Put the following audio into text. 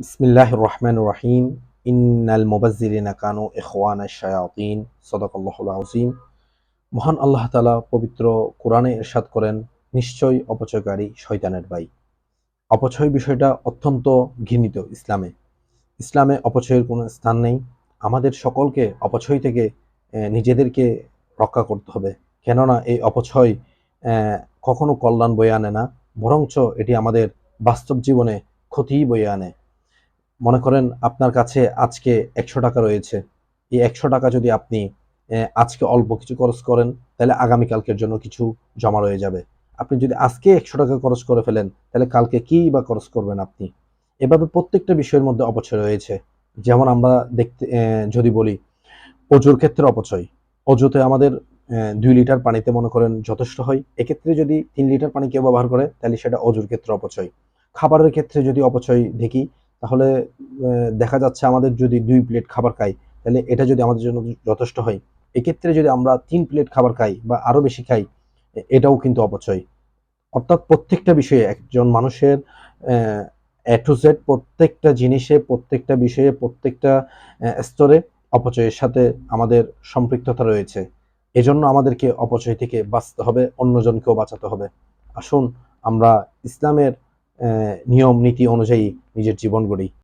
বিসমিল্লাহ রহমান রহিম। ইন্নাল মুবাজ্জিরিনা কানু ইখওয়ানা শায়াতিন। সদাকাল্লাহুল আযীম। মহান আল্লাহ তাআলা পবিত্র কোরআনে ইরশাদ করেন নিশ্চয়ই অপচয়কারী শয়তানের ভাই। অপচয় বিষয়টা অত্যন্ত ঘৃণিত ইসলামে। ইসলামে অপচয়ের কোনো স্থান নেই। আমাদের সকলকে অপচয় থেকে নিজেদেরকে রক্ষা করতে হবে। কেননা এই অপচয় কখনো কল্যাণ বয়ে আনে না, বরঞ্চ এটি আমাদের বাস্তব জীবনে ক্ষতিই বয়ে আনে। মনে করেন আপনার কাছে আজকে একশো টাকা রয়েছে। এই একশো টাকা যদি আপনি আজকে অল্প কিছু খরচ করেন, তাহলে আগামীকালকের জন্য কিছু জমা রয়ে যাবে। আপনি যদি আজকে একশো টাকা খরচ করে ফেলেন, তাহলে কালকে কি বা খরচ করবেন আপনি? এভাবে প্রত্যেকটা বিষয়ের মধ্যে অপচয় রয়েছে। যেমন আমরা দেখতে যদি বলি, অজুর ক্ষেত্রে অপচয়। অজুতে আমাদের দুই লিটার পানিতে মনে করেন যথেষ্ট হয়। এক্ষেত্রে যদি তিন লিটার পানি কেউ ব্যবহার করে, তাহলে সেটা অজুর ক্ষেত্রে অপচয়। খাবারের ক্ষেত্রে যদি অপচয় দেখি তাহলে দেখা যাচ্ছে আমাদের যদি দুই প্লেট খাবার খাই, তাহলে এটা যদি আমাদের জন্য যথেষ্ট হয়। এক্ষেত্রে যদি আমরা তিন প্লেট খাবার খাই বা আরও বেশি খাই এটাও কিন্তু অপচয়। অর্থাৎ প্রত্যেকটা বিষয়ে একজন মানুষের, এ টু জেড প্রত্যেকটা জিনিসে, প্রত্যেকটা বিষয়ে, প্রত্যেকটা স্তরে অপচয়ের সাথে আমাদের সম্পৃক্ততা রয়েছে। এজন্য আমাদেরকে অপচয় থেকে বাঁচতে হবে, অন্যজনকেও বাঁচাতে হবে। আসুন, আমরা ইসলামের নিয়ম নীতি অনুযায়ী নিজের জীবন গড়ি।